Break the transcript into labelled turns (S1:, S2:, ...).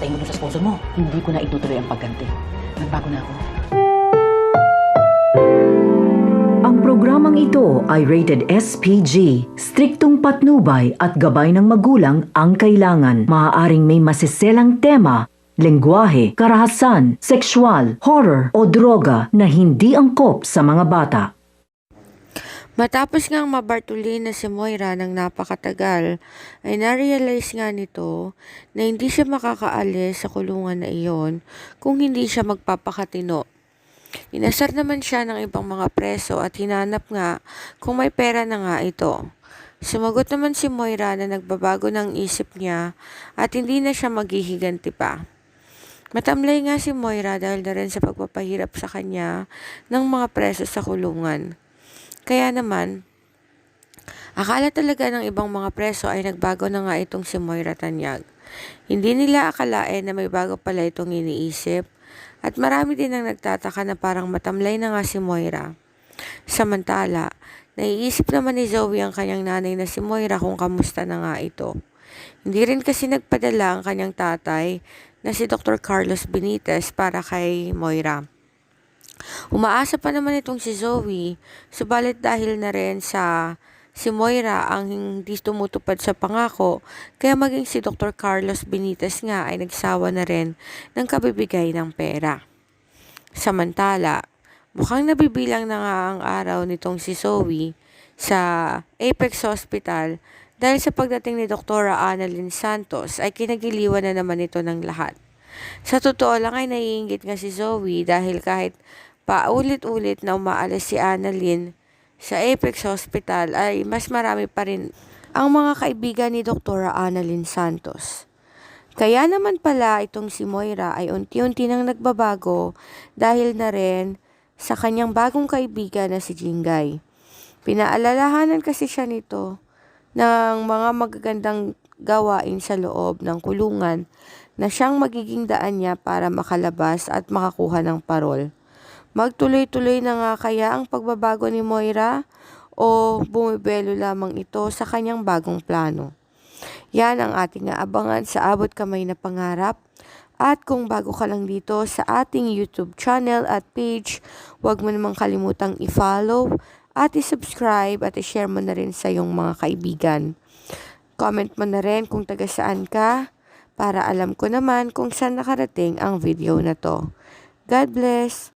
S1: Patayin mo dun sa sponsor mo. Hindi ko na itutuloy ang pagganti. Nagbago na ako.
S2: Ang programang ito ay rated SPG. Striktong patnubay at gabay ng magulang ang kailangan. Maaaring may masiselang tema, lengguwahe, karahasan, sexual, horror o droga na hindi angkop sa mga bata.
S3: Matapos ngang mabartuli na si Moira ng napakatagal, ay narealize nga nito na hindi siya makakaalis sa kulungan na iyon kung hindi siya magpapakatino. Inasar naman siya ng ibang mga preso at hinanap nga kung may pera na nga ito. Sumagot naman si Moira na nagbabago ng isip niya at hindi na siya maghihiganti pa. Matamlay nga si Moira dahil na rin sa pagpapahirap sa kanya ng mga preso sa kulungan. Kaya naman, akala talaga ng ibang mga preso ay nagbago na nga itong si Moira Tanyag. Hindi nila akalain na may bago pala itong iniisip at marami din ang nagtataka na parang matamlay na nga si Moira. Samantala, naiisip naman ni Zoe ang kanyang nanay na si Moira kung kamusta na nga ito. Hindi rin kasi nagpadala ang kanyang tatay na si Dr. Carlos Benitez para kay Moira. Umaasa pa naman itong si Zoe, subalit dahil na rin sa si Moira ang hindi tumutupad sa pangako, kaya maging si Dr. Carlos Benitez nga ay nagsawa na rin ng kabibigay ng pera. Samantala, mukhang nabibilang na nga ang araw nitong si Zoe sa Apex Hospital dahil sa pagdating ni Dr. Annalyn Santos ay kinagiliwan na naman ito ng lahat. Sa totoo lang ay naiingit nga si Zoe dahil kahit paulit-ulit na umaalis si Annalyn sa Apex Hospital ay mas marami pa rin ang mga kaibigan ni Dr. Annalyn Santos. Kaya naman pala itong si Moira ay unti-unti nang nagbabago dahil na rin sa kanyang bagong kaibigan na si Jingay. Pinaalalahanan kasi siya nito ng mga magagandang gawain sa loob ng kulungan na siyang magiging daan niya para makalabas at makakuha ng parol. Magtuloy-tuloy na nga kaya ang pagbabago ni Moira o bumibelo lamang ito sa kanyang bagong plano. Yan ang ating aabangan sa abot kamay na pangarap. At kung bago ka lang dito sa ating YouTube channel at page, huwag mo namang kalimutang i-follow at i-subscribe at i-share mo na rin sa iyong mga kaibigan. Comment mo na rin kung taga saan ka para alam ko naman kung saan nakarating ang video na to. God bless!